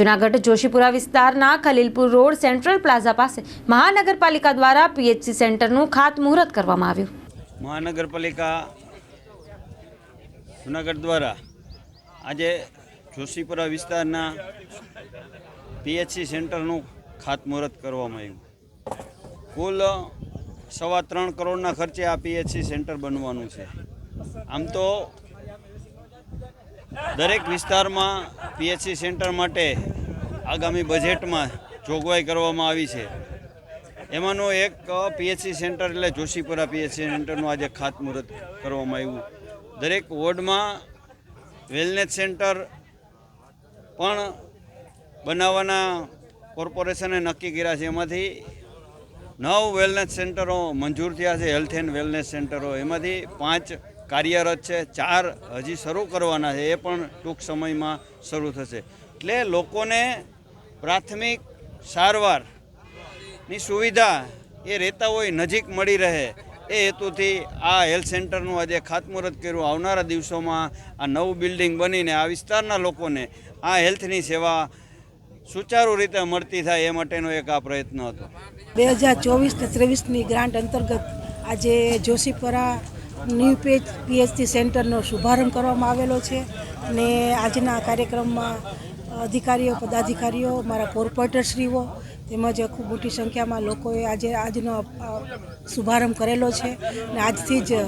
જુનાગઢ જોશીપુરા વિસ્તારના Khalilpur road central plaza પાસે મહાનગરપાલિકા દ્વારા પીએચસી સેન્ટરનું ખાતમુહૂર્ત કરવામાં આવ્યું. મહાનગરપાલિકા જુનાગઢ દ્વારા આજે જોશીપુરા વિસ્તારના પીએચસી સેન્ટરનું ખાતમુહૂર્ત કરવામાં આવ્યું. કુલ સવા ત્રણ કરોડના ખર્ચે આ પીએચસી સેન્ટર બનવાનું છે. આમ તો દરેક વિસ્તારમાં પીએચસી સેન્ટર માટે આગામી બજેટમાં જોગવાઈ કરવામાં આવી છે. એમાંનું એક પીએચસી સેન્ટર એટલે જોશીપુરા પીએચસી સેન્ટરનું આજે ખાતમુહૂર્ત કરવામાં આવ્યું. દરેક વોર્ડમાં વેલનેસ સેન્ટર પણ બનાવવાના કોર્પોરેશને નક્કી કર્યા છે. એમાંથી નવ વેલનેસ સેન્ટરો મંજૂર થયા છે હેલ્થ એન્ડ વેલનેસ સેન્ટરો એમાંથી પાંચ કાર્યરત છે, ચાર હજી શરૂ કરવાના છે, એ પણ ટૂંક સમયમાં શરૂ થશે. એટલે લોકોને પ્રાથમિક સારવારની સુવિધા એ રહેતા હોય, નજીક મળી રહે, એ હેતુથી આ હેલ્થ સેન્ટરનું આજે ખાતમુહૂર્ત કર્યું. આવનારા દિવસોમાં આ નવું બિલ્ડિંગ બનીને આ વિસ્તારના લોકોને આ હેલ્થની સેવા સુચારુ રીતે મળતી થાય એ માટેનો એક આ પ્રયત્ન હતો. બે હજાર ચોવીસ ને ત્રેવીસની ગ્રાન્ટ અંતર્ગત આજે જોશીપુરા ન્યૂ પેજ પીએચસી સેન્ટરનો શુભારંભ કરવામાં આવેલો છે અને આજના કાર્યક્રમમાં અધિકારીઓ, પદાધિકારીઓ, મારા કોર્પોરેટરશ્રીઓ તેમજ ખૂબ મોટી સંખ્યામાં લોકોએ આજે આજનો શુભારંભ કરેલો છે અને આજથી જ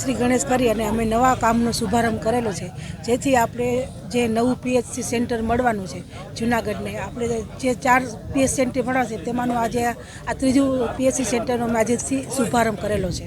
શ્રી ગણેશ કરી અને અમે નવા કામનો શુભારંભ કરેલો છે. જેથી આપણે જે નવું પીએચસી સેન્ટર મળવાનું છે જુનાગઢને, આપણે જે ચાર પીએચ સેન્ટર મળવા છે તેમાંનું આજે આ ત્રીજું પીએચસી સેન્ટરનો અમે આજેથી શુભારંભ કરેલો છે.